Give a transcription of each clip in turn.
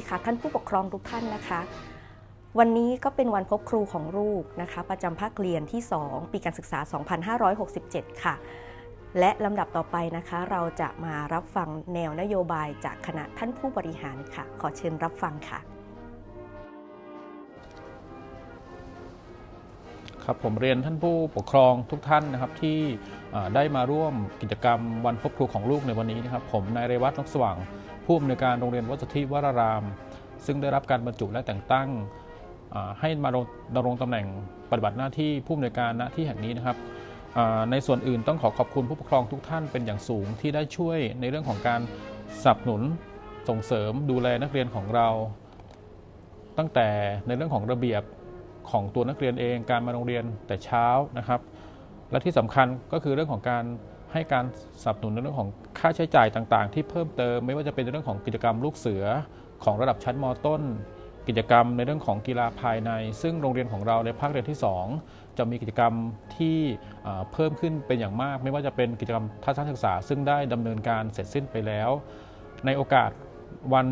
ีค่ะ ท่านผู้ปกครองทุกท่านนะคะ วันนี้ก็เป็นวันพบครูของลูกนะคะ ประจำภาคเรียนที่ 2 ปีการศึกษา 2567 ค่ะ และลำดับต่อไปนะคะ เราจะมารับฟังแนวนโยบายจากคณะท่านผู้บริหารค่ะ ขอเชิญรับฟังค่ะ ครับผมเรียนท่านผู้ปกครองทุกท่านนะครับที่ได้มาร่วมกิจกรรมวันพบครูของลูกในวันนี้นะครับ ผมนายเรวัตนกสว่าง ผู้อำนวยการโรงเรียนวัดสุทธิวราราม ซึ่งได้รับการบรรจุและแต่งตั้งให้มาดำรงตำแหน่งปฏิบัติหน้าที่ผู้อำนวยการณที่แห่งนี้นะครับในส่วนอื่นต้องขอขอบคุณผู้ปกครองทุกท่านเป็นอย่างสูงที่ได้ช่วยในเรื่องของการสนับสนุนส่งเสริมดูแลนักเรียนของเรา ตั้งแต่ในเรื่องของระเบียบ ของตัวนักเรียนเอง การมาโรงเรียนแต่เช้านะครับ และที่สำคัญก็คือเรื่องของการให้การสนับสนุนในเรื่องของค่าใช้จ่ายต่างๆ ที่เพิ่มเติมไม่ว่าจะเป็นในเรื่องของกิจกรรมลูกเสือของระดับชั้นมต้น กิจกรรมในเรื่องของกีฬาภายใน ซึ่งโรงเรียนของเราในภาคเรียนที่ 2 จะมีกิจกรรมที่เพิ่มขึ้นเป็นอย่างมาก ไม่ว่าจะเป็นกิจกรรมทัศนศึกษา ซึ่งได้ดำเนินการเสร็จสิ้นไปแล้ว ในโอกาสวัน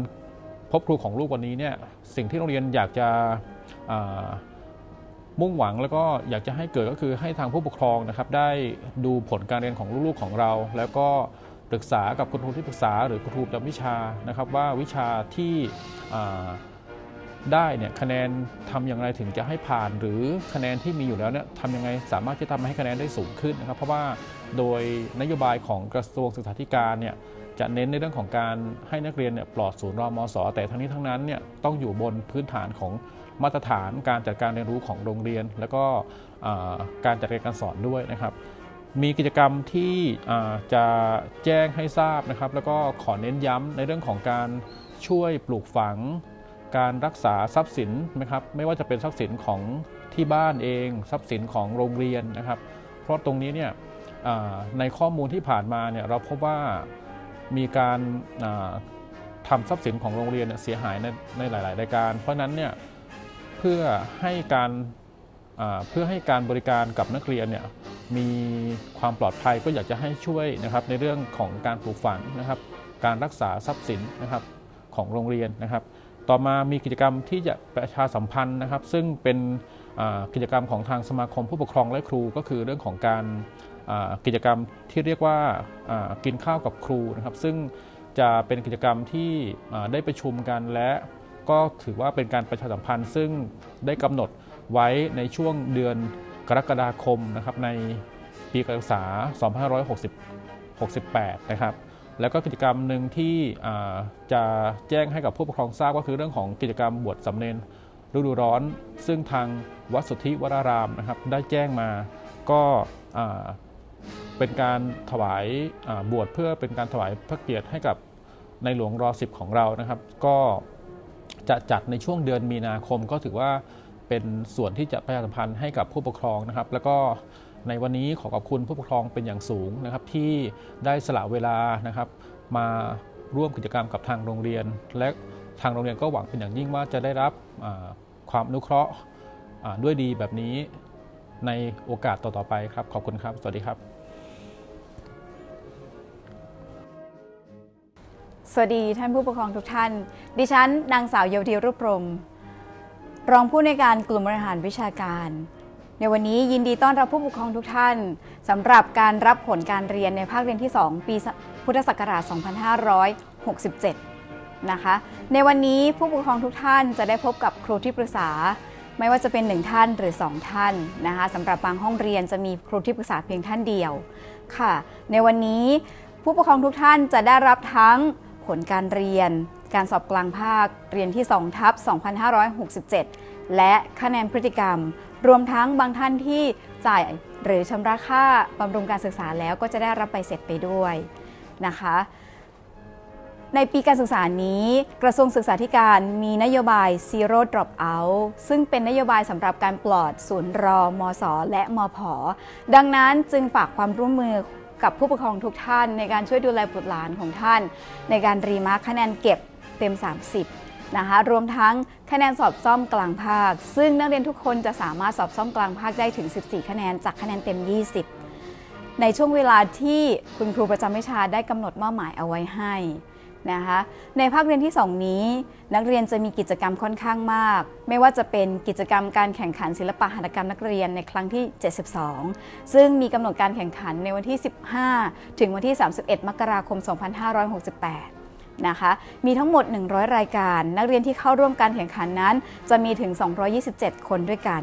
พบครูของลูกวันนี้เนี่ยสิ่งที่โรงเรียนอยากจะ มุ่งหวังแล้วก็อยากจะให้เกิดก็คือให้ทางผู้ปกครองนะครับได้ดูผลการเรียนของลูกๆของเรา แล้วก็ปรึกษากับคุณครูที่ปรึกษา หรือคุณครูประจำวิชานะครับ ว่าวิชาที่ได้เนี่ยคะแนนทำอย่างไรถึงจะให้ผ่าน หรือคะแนนที่มีอยู่แล้วเนี่ยทำยังไงสามารถที่จะทำให้คะแนนได้สูงขึ้นนะครับ เพราะว่าโดยนโยบายของกระทรวงศึกษาธิการเนี่ยจะเน้นในเรื่องของการให้นักเรียนเนี่ยปลอดศูนย์รอมศแต่ทั้งนี้ทั้งนั้นเนี่ยต้องอยู่บนพื้นฐานของ มาตรฐานการจัดการเรียนรู้ของโรงเรียน แล้วก็การจัดเรียนการสอนด้วยนะครับ มีกิจกรรมที่จะแจ้งให้ทราบนะครับ แล้วก็ขอเน้นย้ำในเรื่องของการช่วยปลูกฝัง การรักษาทรัพย์สินนะครับ ไม่ว่าจะเป็นทรัพย์สินของที่บ้านเองทรัพย์สินของโรงเรียนนะครับ เพราะตรงนี้เนี่ยในข้อมูลที่ผ่านมาเนี่ยเราพบว่ามีการอ่าทำทรัพย์สินของโรงเรียนเนยเสียหายในในหลาย ๆ รายการ เพราะนั้นเนี่ย เพื่อให้การเพื่อให้การบริการกับนักเรียนเนี่ยมีความปลอดภัยก็อยากจะให้ช่วยนะครับในเรื่องของการปลูกฝังนะครับ การรักษาทรัพย์สินนะครับของโรงเรียนนะครับ ต่อมามีกิจกรรมที่จะประชาสัมพันธ์นะครับ ซึ่งเป็นกิจกรรมของทางสมาคมผู้ปกครองและครูก็คือเรื่องของการกิจกรรมที่เรียกว่ากินข้าวกับครูนะครับ ซึ่งจะเป็นกิจกรรมที่ได้ประชุมกันและ ก็ถือว่าเป็นการประชาสัมพันธ์ ซึ่งได้กำหนดไว้ในช่วงเดือนกรกฎาคมนะครับในปีการศึกษา 2568 นะครับ แล้วก็กิจกรรมหนึ่งที่จะแจ้งให้กับผู้ปกครองทราบก็คือเรื่องของกิจกรรมบวชสำเนนฤดูร้อน ซึ่งทางวัดสุทธิวรารามนะครับได้แจ้งมาก็าเป็นการถวายาบวชเพื่อเป็นการถวายพระเกียรติให้กับในหลวงรอสิบของเรานะครับ ก็ จะจัดในช่วงเดือนมีนาคมก็ถือว่าเป็นส่วนที่จะประชาสัมพันธ์ให้กับผู้ปกครองนะครับ แล้วก็ในวันนี้ขอขอบคุณผู้ปกครองเป็นอย่างสูงนะครับ ที่ได้สละเวลานะครับ มาร่วมกิจกรรมกับทางโรงเรียน และทางโรงเรียนก็หวังเป็นอย่างยิ่งว่าจะได้รับความอนุเคราะห์ด้วยดีแบบนี้ในโอกาสต่อๆไปครับ ขอบคุณครับ สวัสดีครับ สวัสดีท่านผู้ปกครองทุกท่าน ดิฉันนางสาวเยาวดีรูปพรม รองผู้ในการกลุ่มบริหารวิชาการ ในวันนี้ยินดีต้อนรับผู้ปกครองทุกท่านสำหรับการรับผลการเรียนในภาคเรียนที่ 2 ปีพุทธศักราช 2567 นะคะ ในวันนี้ผู้ปกครองทุกท่านจะได้พบกับครูที่ปรึกษา ไม่ว่าจะเป็น 1 ท่านหรือ 2 ท่านนะคะสำหรับบางห้องเรียนจะมีครูที่ปรึกษาเพียงท่านเดียวค่ะ ในวันนี้ผู้ปกครองทุกท่านจะได้รับทั้ง ผลการเรียน การสอบกลางภาคเรียนที่2ทับ2567 และคะแนนพฤติกรรม รวมทั้งบางท่านที่จ่ายหรือชำระค่าบำรุงการศึกษาแล้วก็จะได้รับใบเสร็จไปด้วยนะคะในปีการศึกษานี้กระทรวงศึกษาธิการมีนโยบาย Zero Dropout ซึ่งเป็นนโยบายสำหรับการปลอดศูนย์รอมสและมอผดังนั้นจึงฝากความร่วมมือ กับผู้ปกครองทุกท่าน ในการช่วยดูแลบุตรหลานของท่าน ในการรีมาร์คคะแนนเก็บเต็ม 30 นะคะรวมทั้งคะแนนสอบซ่อมกลางภาค ซึ่งนักเรียนทุกคนจะสามารถสอบซ่อมกลางภาคได้ถึง 14 คะแนนจากคะแนนเต็ม 20 ในช่วงเวลาที่คุณครูประจำวิชาได้กำหนดมอบหมายเอาไว้ให้ นะคะในภาคเรียนที่ 2 นี้ นักเรียนจะมีกิจกรรมค่อนข้างมาก ไม่ว่าจะเป็นกิจกรรมการแข่งขันศิลปะหัตถกรรมนักเรียนในครั้งที่ 72 ซึ่งมีกำหนดการแข่งขันในวันที่ 15 ถึงวันที่ 31 มกราคม 2568 นะคะมีทั้งหมด 100 รายการ นักเรียนที่เข้าร่วมการแข่งขันนั้น จะมีถึง 227 คนด้วยกัน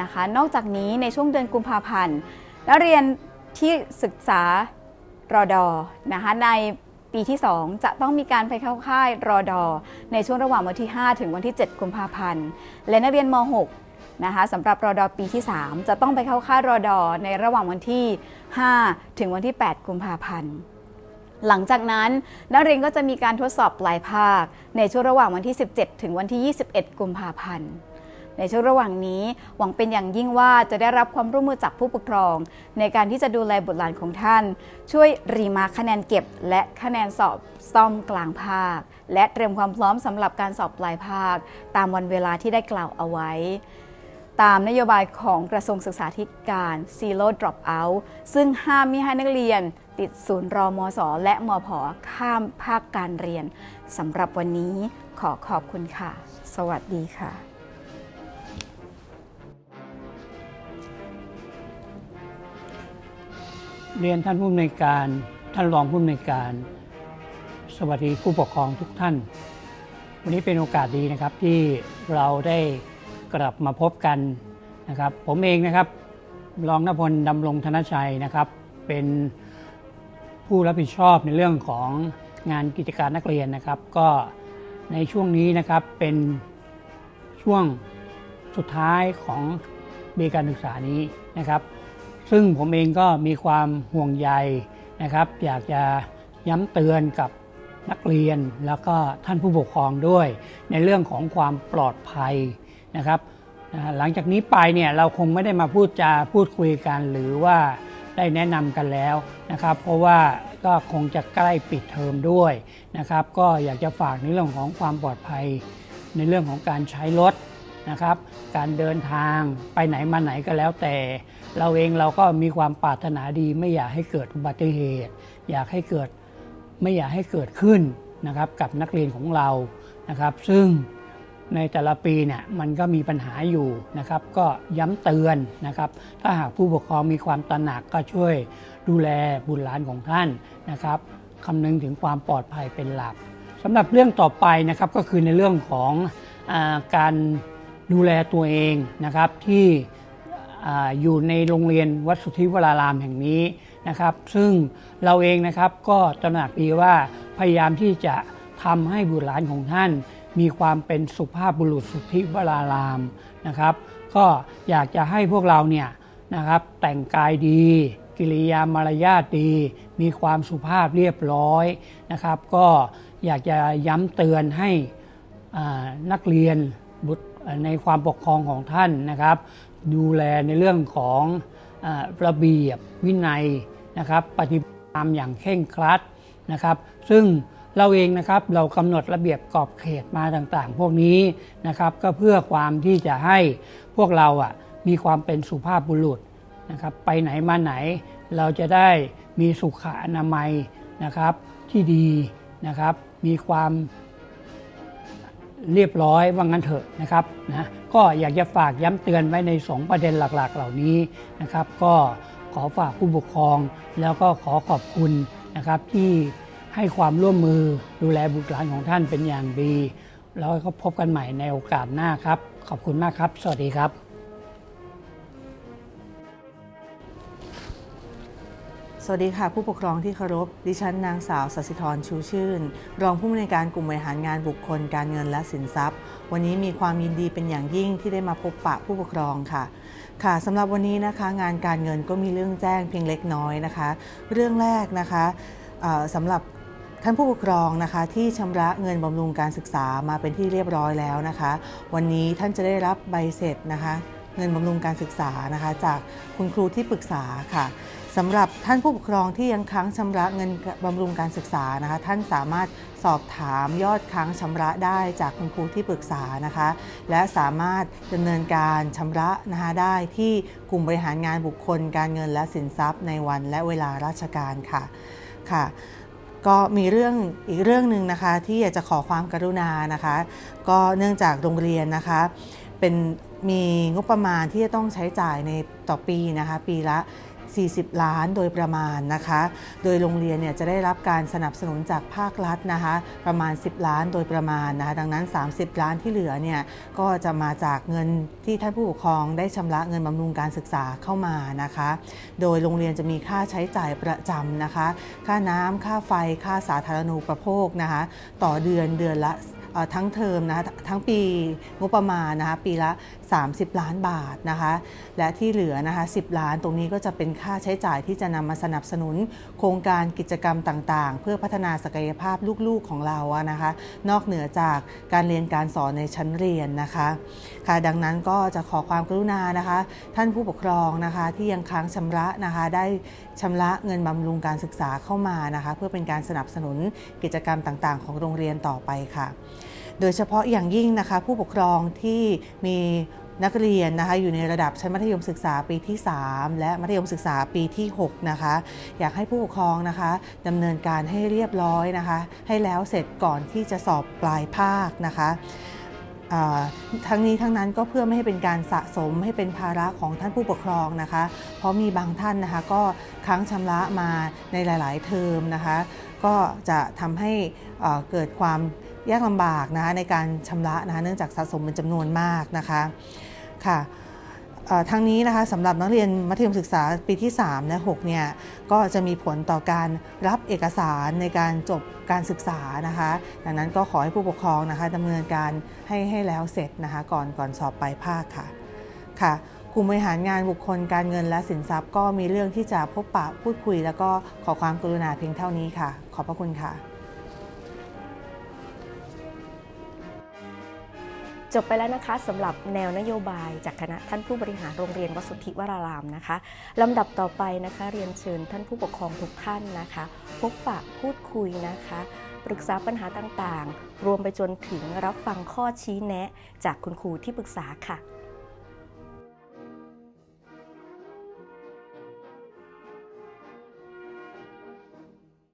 นะคะนอกจากนี้ในช่วงเดือนกุมภาพันธ์นักเรียนที่ศึกษารอดอนะคะใน ปีที่ 2 จะต้องมีการไปเข้าค่ายรอดอ ในช่วงระหว่างวันที่ 5 ถึงวันที่ 7 กุมภาพันธ์ และนักเรียนม .6 นะคะสำหรับรอดอปีที่ 3 จะต้องไปเข้าค่ายรอดอ ในระหว่างวันที่ 5 ถึงวันที่ 8 กุมภาพันธ์หลังจากนั้นนักเรียนก็จะมีการทดสอบปลายภาค ในช่วงระหว่างวันที่ 17 ถึงวันที่ 21 กุมภาพันธ์ ในช่วงระหว่างนี้หวังเป็นอย่างยิ่งว่าจะได้รับความร่วมมือจากผู้ปกครอง ในการที่จะดูแลบุตรหลานของท่าน ช่วยรีมาคะแนนเก็บ และคะแนนสอบซ่อมกลางภาค และเตรียมความพร้อมสำหรับการสอบปลายภาค ตามวันเวลาที่ได้กล่าวเอาไว้ ตามนโยบายของกระทรวงศึกษาธิการ Zero Dropout ซึ่งห้ามไม่ให้นักเรียน ติดศูนย์รอมสและมผข้ามภาคการเรียนสำหรับวันนี้ขอขอบคุณค่ะ สวัสดีค่ะ เรียนท่านผู้อำนวยการ ท่านรองผู้อำนวยการ สวัสดีผู้ปกครองทุกท่าน วันนี้เป็นโอกาสดีนะครับที่เราได้กลับมาพบกันนะครับ ผมเองนะครับรองนพลดำรงธนชัยนะครับ เป็นผู้รับผิดชอบในเรื่องของงานกิจการนักเรียนนะครับ ก็ในช่วงนี้นะครับเป็นช่วงสุดท้ายของปีการศึกษานี้นะครับ ซึ่งผมเองก็มีความห่วงใยนะครับ อยากจะย้ำเตือนกับนักเรียนแล้วก็ท่านผู้ปกครองด้วย ในเรื่องของความปลอดภัยนะครับ หลังจากนี้ไปเนี่ยเราคงไม่ได้มาพูดจาพูดคุยกันหรือว่าได้แนะนำกันแล้วนะครับ เพราะว่าก็คงจะใกล้ปิดเทอมด้วยนะครับ ก็อยากจะฝากในเรื่องของความปลอดภัย ในเรื่องของการใช้รถ นะครับ การเดินทางไปไหนมาไหนก็แล้วแต่ เราเองเราก็มีความปรารถนาดี ไม่อยากให้เกิดอุบัติเหตุ อยากให้เกิดไม่อยากให้เกิดขึ้นนะครับกับนักเรียนของเรานะครับ ซึ่งในแต่ละปีเนี่ยมันก็มีปัญหาอยู่นะครับ ก็ย้ำเตือนนะครับ ถ้าหากผู้ปกครองมีความตระหนักก็ช่วยดูแลบุตรหลานของท่านนะครับคำนึงถึงความปลอดภัยเป็นหลักสำหรับเรื่องต่อไปนะครับก็คือในเรื่องของอการ ดูแลตัวเองนะครับที่ออยู่ในโรงเรียนวัดสุทธิวรารามแห่งนี้นะครับ ซึ่งเราเองนะครับก็ตระหนักดีว่าพยายามที่จะทำให้บุตรหลานของท่าน มีความเป็นสุภาพบุรุษสุทธิวรารามนะครับ ก็อยากจะให้พวกเราเนี่ยนะครับแต่งกายดี กิริยามารยาทดี มีความสุภาพเรียบร้อยนะครับ ก็อยากจะย้ำเตือนให้นักเรียนบุตร ในความปกครองของท่านนะครับ ดูแลในเรื่องของอระเบียบวินัยนะครับ ปฏิบัติตามอย่างเคร่งครัดนะครับ ซึ่งเราเองนะครับเรากำหนดระเบียบกรอบเขตมาต่างๆ พวกนี้นะครับ ก็เพื่อความที่จะให้พวกเราอะมีความเป็นสุภาพบุรุษนะครับ ไปไหนมาไหน เราจะได้มีสุขอนามัยนะครับที่ดีนะครับ มีความ เรียบร้อยว่างั้นเถอะนะครับนะก็อยากจะฝากย้ำเตือนไว้ใน 2 ประเด็นหลักๆ เหล่านี้นะครับ ก็ขอฝากผู้ปกครอง แล้วก็ขอขอบคุณนะครับที่ให้ความร่วมมือดูแลบุตรหลานของท่านเป็นอย่างดี แล้วก็พบกันใหม่ในโอกาสหน้าครับ ขอบคุณมากครับ สวัสดีครับ สวัสดีค่ะ ผู้ปกครองที่เคารพ ดิฉันนางสาวสัสิธรชูชื่น รองผู้อำนวยการกลุ่มบริหารงานบุคคลการเงินและสินทรัพย์ วันนี้มีความยินดีเป็นอย่างยิ่งที่ได้มาพบปะผู้ปกครองค่ะค่ะสำหรับวันนี้นะคะงานการเงินก็มีเรื่องแจ้งเพียงเล็กน้อยนะคะ เรื่องแรกนะคะสำหรับท่านผู้ปกครองนะคะที่ชำระเงินบำรุงการศึกษามาเป็นที่เรียบร้อยแล้วนะคะ วันนี้ท่านจะได้รับใบเสร็จนะคะ เงินบำรุงการศึกษานะคะ จากคุณครูที่ปรึกษาค่ะ สำหรับท่านผู้ปกครองที่ยังค้างชำระเงินบำรุงการศึกษานะคะ ท่านสามารถสอบถามยอดค้างชำระได้จากคุณครูที่ปรึกษานะคะ และสามารถดำเนินการชำระนะคะได้ที่กลุ่มบริหารงานบุคคล การเงินและสินทรัพย์ในวันและเวลาราชการค่ะค่ะก็มีเรื่องอีกเรื่องหนึ่งนะคะที่อยากจะขอความกรุณานะคะ ก็เนื่องจากโรงเรียนนะคะ เป็นมีงบประมาณที่จะต้องใช้จ่ายในต่อปีนะคะ ปีละ 40 ล้านโดยประมาณนะคะ โดยโรงเรียนเนี่ยจะได้รับการสนับสนุนจากภาครัฐนะคะ ประมาณ 10 ล้านโดยประมาณนะคะดังนั้น 30 ล้านที่เหลือเนี่ยก็จะมาจากเงินที่ท่านผู้ปกครองได้ชำระเงินบำรุงการศึกษาเข้ามานะคะ โดยโรงเรียนจะมีค่าใช้จ่ายประจำนะคะ ค่าน้ำค่าไฟค่าสาธารณูปโภคนะคะ ต่อเดือนเดือนละทั้งเทอมนะคะทั้งปีงบประมาณนะคะปีละ 30 ล้านบาทนะคะ และที่เหลือนะคะ 10 ล้านตรงนี้ก็จะเป็นค่าใช้จ่ายที่จะนำมาสนับสนุน โครงการกิจกรรมต่างๆ เพื่อพัฒนาศักยภาพลูกๆของเราอะนะคะ นอกเหนือจากการเรียนการสอนในชั้นเรียนนะคะค่ะดังนั้นก็จะขอความกรุณานะคะ ท่านผู้ปกครองนะคะที่ยังค้างชำระนะคะได้ชำระเงินบำรุงการศึกษาเข้ามานะคะ เพื่อเป็นการสนับสนุนกิจกรรมต่างๆ ของโรงเรียนต่อไปค่ะ โดยเฉพาะอย่างยิ่งนะคะ ผู้ปกครองที่มี นักเรียนนะคะอยู่ในระดับชั้นมัธยมศึกษาปีที่ 3 และมัธยมศึกษาปีที่ 6 นะคะ อยากให้ผู้ปกครองนะคะดำเนินการให้เรียบร้อยนะคะ ให้แล้วเสร็จก่อนที่จะสอบปลายภาคนะคะทั้งนี้ทั้งนั้นก็เพื่อไม่ให้เป็นการสะสมให้เป็นภาระของท่านผู้ปกครองนะคะ เพราะมีบางท่านนะคะก็ค้างชำระมาในหลาย ๆ เทอมนะคะ ก็จะทำให้เกิดความ ยากลำบากนะคะในการชำระนะคะเนื่องจากสะสมเป็นจำนวนมากนะคะค่ะทั้งนี้นะคะสำหรับนักเรียนมัธยมศึกษาปีที่ 3 และ 6 เนี่ย ก็จะมีผลต่อการรับเอกสารในการจบการศึกษานะคะ ดังนั้นก็ขอให้ผู้ปกครองนะคะดำเนินการให้ให้แล้วเสร็จนะคะก่อนก่อนสอบปลายภาคค่ะค่ะกลุ่มบริหารงานบุคคลการเงินและสินทรัพย์ ก็มีเรื่องที่จะพบปะพูดคุย แล้วก็ขอความกรุณาเพียงเท่านี้ค่ะ ขอบพระคุณค่ะ จบไปแล้วนะคะสำหรับแนวนโยบายจากคณะท่านผู้บริหารโรงเรียนวสุทธิวรารามนะคะลำดับต่อไปนะคะเรียนเชิญท่านผู้ปกครองทุกท่านนะคะ พบปะพูดคุยนะคะ ปรึกษาปัญหาต่างๆ รวมไปจนถึงรับฟังข้อชี้แนะ จากคุณครูที่ปรึกษาค่ะ